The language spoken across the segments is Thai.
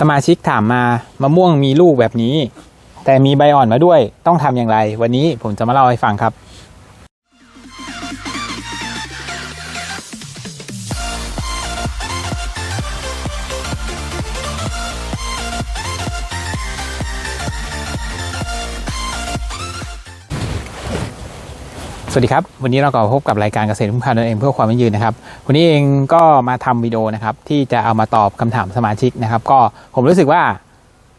สมาชิกถามมามะม่วงมีลูกแบบนี้ แต่มีใบอ่อนมาด้วยต้องทำอย่างไร วันนี้ผมจะมาเล่าให้ฟังครับ สวัสดีครับ วันนี้เราก็พบกับรายการเกษตรพุ่งพันธุ์เองเพื่อความยั่งยืนนะครับ วันนี้เองก็มาทำวิดีโอนะครับ ที่จะเอามาตอบคำถามสมาชิกนะครับ ก็ผมรู้สึกว่า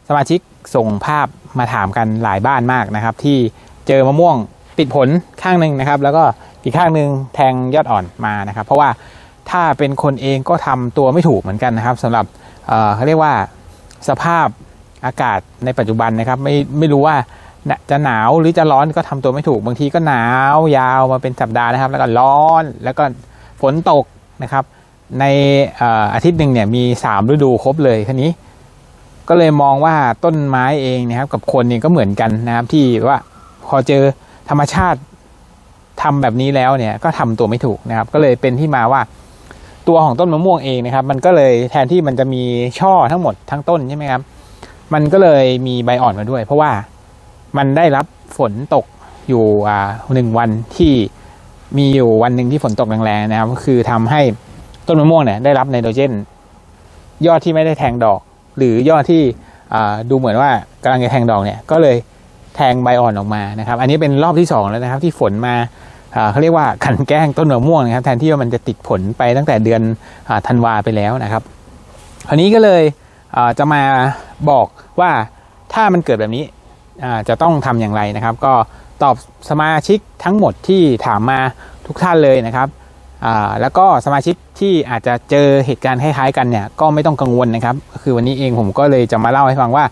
สมาชิกส่งภาพมาถามกันหลายบ้านมากนะครับ ที่เจอมะม่วงติดผลข้างหนึ่งนะครับ แล้วก็อีกข้างหนึ่งแทงยอดอ่อนมานะครับ เพราะว่าถ้าเป็นคนเองก็ทำตัวไม่ถูกเหมือนกันนะครับสำหรับเออเขาเรียกว่าสภาพอากาศในปัจจุบันนะครับ ไม่ไม่รู้ว่า จะหนาวหรือจะร้อนก็ทำตัวไม่ถูกบางทีก็หนาวยาวมาเป็นสัปดาห์นะครับ แล้วก็ร้อนแล้วก็ฝนตกนะครับ ในอาทิตย์หนึ่งเนี่ยมี3ฤดูครบเลยคันนี้ ก็เลยมองว่าต้นไม้เองนะครับ กับคนเนี่ยก็เหมือนกันนะครับ ที่ว่าพอเจอธรรมชาติทำแบบนี้แล้วเนี่ยก็ทำตัวไม่ถูกนะครับ ก็เลยเป็นที่มาว่าตัวของต้นมะม่วงเองนะครับ มันก็เลยแทนที่มันจะมีช่อทั้งหมดทั้งต้นใช่ไหมครับมันก็เลยมีใบอ่อนมาด้วย เพราะว่า มันได้รับฝนตกอยู่หนึ่งวันที่มีอยู่วันหนึ่งที่ฝนตกแรงๆนะครับ ก็คือทำให้ต้นมะม่วงเนี่ยได้รับไนโตรเจน ยอดที่ไม่ได้แทงดอก หรือยอดที่ดูเหมือนว่ากำลังจะแทงดอกเนี่ยก็เลยแทงใบอ่อนออกมานะครับ อันนี้เป็นรอบที่สองแล้วนะครับ ที่ฝนมาเขาเรียกว่ากันแกล้งต้นมะม่วงนะครับแทนที่ว่ามันจะติดผลไปตั้งแต่เดือนธันวาไปแล้วนะครับคราวนี้ก็เลยจะมาบอกว่าถ้ามันเกิดแบบนี้ จะต้องทำอย่างไรนะครับ ก็ตอบสมาชิกทั้งหมดที่ถามมาทุกท่านเลยนะครับแล้วก็สมาชิกที่อาจจะเจอเหตุการณ์คล้ายๆกันเนี่ยก็ไม่ต้องกังวลนะครับ คือวันนี้เองผมก็เลยจะมาเล่าให้ฟังว่า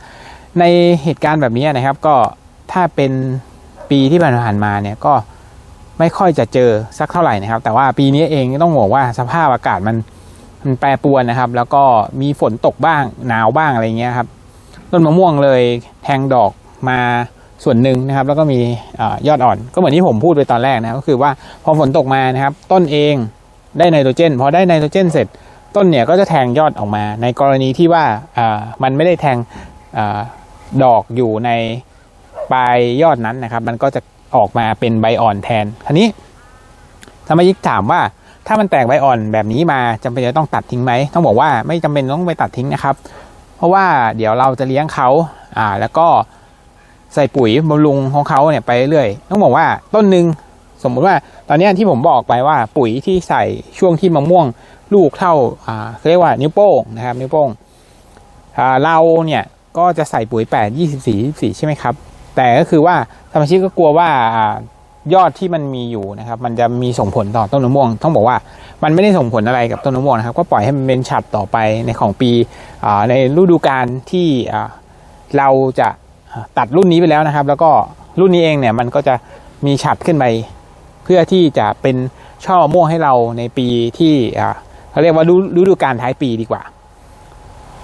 ในเหตุการณ์แบบนี้นะครับ ก็ถ้าเป็นปีที่ผ่านมาเนี่ยก็ไม่ค่อยจะเจอสักเท่าไหร่นะครับ แต่ว่าปีนี้เองต้องบอกว่าสภาพอากาศมันมันแปรปรวนนะครับ แล้วก็มีฝนตกบ้างหนาวบ้างอะไรเงี้ยครับต้นมะม่วงเลยแทงดอก มาส่วนหนึ่งนะครับ แล้วก็มียอดอ่อน ก็เหมือนที่ผมพูดไปตอนแรกนะก็คือว่าพอฝนตกมานะครับ ต้นเองได้ไนโตรเจนพอได้ไนโตรเจนเสร็จ ต้นเนี่ยก็จะแทงยอดออกมา ในกรณีที่ว่ามันไม่ได้แทงอดอกอยู่ในปลายยอดนั้นนะครับ มันก็จะออกมาเป็นใบอ่อนแทนทีนี้สมาชิกถามว่าถ้ามันแตกใบอ่อนแบบนี้มาจำเป็นจะต้องตัดทิ้งไหมต้องบอกว่าไม่จำเป็นต้องไปตัดทิ้งนะครับ เพราะว่าเดี๋ยวเราจะเลี้ยงเขาอ่าแล้วก็ ใส่ปุ๋ยบำรุงของเขาเนี่ยไปเรื่อยต้องบอกว่าต้นหนึ่งสมมุติว่าตอนนี้ที่ผมบอกไปว่าปุ๋ยที่ใส่ช่วงที่มะม่วงลูกเท่าอ่าเรียกว่านิ้วโป้งนะครับนิ้วโป้งอ่าเราเนี่ยก็จะใส่ปุ๋ย 8 24 24 ใช่ไหมครับ แต่ก็คือว่าสมาชิกก็กลัวว่าอ่ายอดที่มันมีอยู่นะครับ มันจะมีส่งผลต่อต้นมะม่วง ต้องบอกว่ามันไม่ได้ส่งผลอะไรกับต้นมะม่วงนะครับ ก็ปล่อยให้มันเป็นฉัดต่อไปในของปีในฤดูกาลที่เราจะ ตัดรุ่นนี้ไปแล้วนะครับ แล้วก็รุ่นนี้เองเนี่ยมันก็จะมีฉัดขึ้นไปเพื่อที่จะเป็นช่อมะม่วงให้เราในปีที่เขาเรียกว่าฤฤดูกาลท้ายปีดีกว่า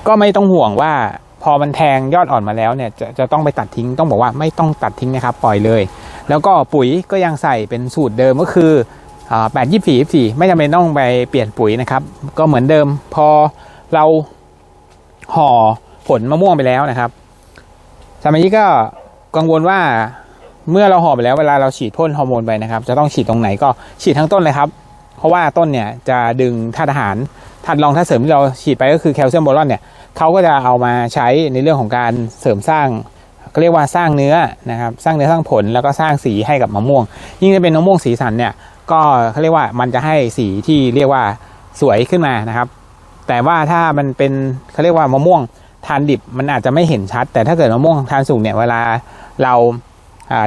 ก็ไม่ต้องห่วงว่าพอมันแทงยอดอ่อนมาแล้วเนี่ยจะจะต้องไปตัดทิ้งต้องบอกว่าไม่ต้องตัดทิ้งนะครับ ปล่อยเลย แล้วก็ปุ๋ยก็ยังใส่เป็นสูตรเดิมก็คือแปดยี่สี่สี่ไม่จำเป็นต้องไปเปลี่ยนปุ๋ยนะครับ ก็เหมือนเดิมพอเราห่อผลมะม่วงไปแล้วนะครับ สมัยนี้ก็กังวลว่าเมื่อเราห่อไปแล้วเวลาเราฉีดพ่นฮอร์โมนไปนะครับ จะต้องฉีดตรงไหนก็ฉีดทั้งต้นเลยครับ เพราะว่าต้นเนี่ยจะดึงธาตุอาหารธาตุรองธาตุเสริมที่เราฉีดไปก็คือแคลเซียมโบรอนเนี่ยเขาก็จะเอามาใช้ในเรื่องของการเสริมสร้างเขาเรียกว่าสร้างเนื้อนะครับ สร้างเนื้อสร้างผลแล้วก็สร้างสีให้กับมะม่วง ยิ่งจะเป็นมะม่วงสีสันเนี่ยก็เขาเรียกว่ามันจะให้สีที่เรียกว่าสวยขึ้นมานะครับ แต่ว่าถ้ามันเป็นเขาเรียกว่ามะม่วง ทานดิบมันอาจจะไม่เห็นชัด แต่ถ้าเกิดมะม่วงทานสุกเนี่ยเวลาเรา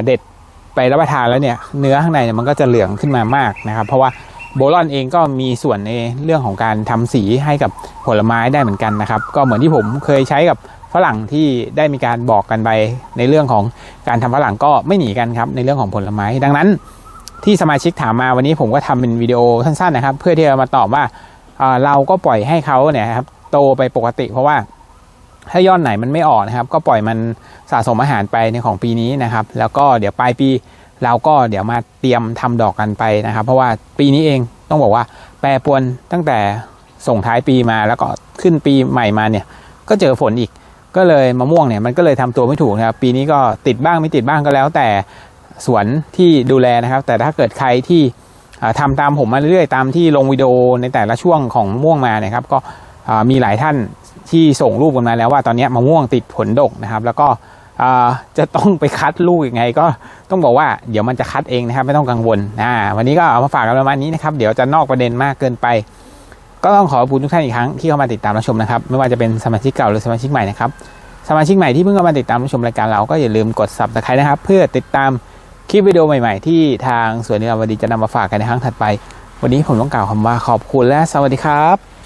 เด็ดไปรับประทานแล้วเนี่ยเนื้อข้างในเนี่ยมันก็จะเหลืองขึ้นมามากนะครับ เพราะว่าโบรอนเองก็มีส่วนในเรื่องของการทำสีให้กับผลไม้ได้เหมือนกันนะครับ ก็เหมือนที่ผมเคยใช้กับฝรั่งที่ได้มีการบอกกันไปในเรื่องของการทำฝรั่งก็ไม่หนีกันครับในเรื่องของผลไม้ ดังนั้น ที่สมาชิกถามมาวันนี้ผมก็ทำเป็นวิดีโอสั้นๆนะครับ เพื่อที่จะมาตอบว่าเราก็ปล่อยให้เขาเนี่ยครับโตไปปกติ เพราะว่า ถ้ายอดไหนมันไม่ออกนะครับ ก็ปล่อยมันสะสมอาหารไปในของปีนี้นะครับ แล้วก็เดี๋ยวปลายปีเราก็เดี๋ยวมาเตรียมทำดอกกันไปนะครับ เพราะว่าปีนี้เองต้องบอกว่าแปรปรวนตั้งแต่ส่งท้ายปีมาแล้วก็ขึ้นปีใหม่มาเนี่ย ก็เจอฝนอีกก็เลยมะม่วงเนี่ยมันก็เลยทำตัวไม่ถูกนะครับ ปีนี้ก็ติดบ้างไม่ติดบ้างก็แล้ว แต่สวนที่ดูแลนะครับ แต่ถ้าเกิดใครที่อ่าทำตามผมมาเรื่อยๆตามที่ลงวิดีโอในแต่ละช่วงของม่วงมาเนี่ยครับ ก็มีหลายท่าน ที่ส่งรูปกันมาแล้วว่าตอนนี้มะม่วงติดผลดกนะครับ แล้วก็จะต้องไปคัดลูกยังไง ก็ต้องบอกว่าเดี๋ยวมันจะคัดเองนะครับ ไม่ต้องกังวลอ่าวันนี้ก็เอามาฝากกันประมาณนี้นะครับ เดี๋ยวจะนอกประเด็นมากเกินไป ก็ต้องขอขอบคุณทุกท่านอีกครั้งที่เข้ามาติดตามรับชมนะครับ ไม่ว่าจะเป็นสมาชิกเก่าหรือสมาชิกใหม่นะครับสมาชิกใหม่ที่เพิ่งเข้ามาติดตามรับชมรายการเราก็อย่าลืมกด subscribe นะครับ เพื่อติดตามคลิปวิดีโอใหม่ๆ ที่ทางสวนนิราวดีจะนำมาฝากกันในครั้งถัดไป วันนี้ผมต้องกล่าวคำว่าขอบคุณและสวัสดีครับ